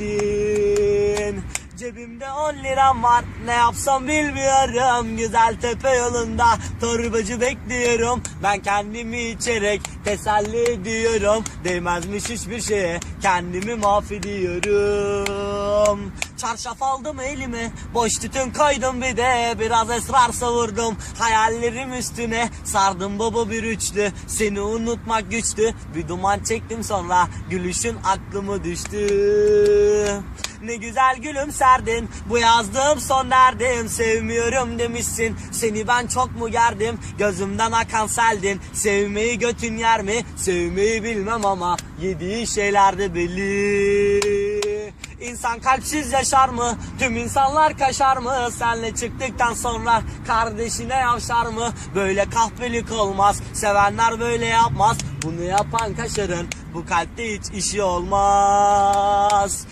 ettin? Cebimde 10 liram var. Ne yapsam bilmiyorum. Güzel tepe yolunda torbacı bekliyorum. Ben kendimi içerek teselli ediyorum. Değmezmiş hiçbir şeye. Kendimi mahvediyorum Çarşaf aldım elime boş tütün koydum bir de Biraz esrar savurdum. Hayallerim üstüne Sardım baba bir üçlü seni unutmak güçtü. Bir duman çektim sonra gülüşün aklımı düştü. Ne güzel gülümserdin Bu yazdığım son derdim. Sevmiyorum demişsin Seni ben çok mu gerdim? Gözümden akan seldin Sevmeyi götün yer mi? Sevmeyi bilmem ama Yediği şeyler de belli İnsan kalpsiz yaşar mı? Tüm insanlar kaşar mı? Senle çıktıktan sonra kardeşine yavşar mı? Böyle kahpelik olmaz. Sevenler böyle yapmaz. Bunu yapan kaşarın bu kalpte hiç işi olmaz.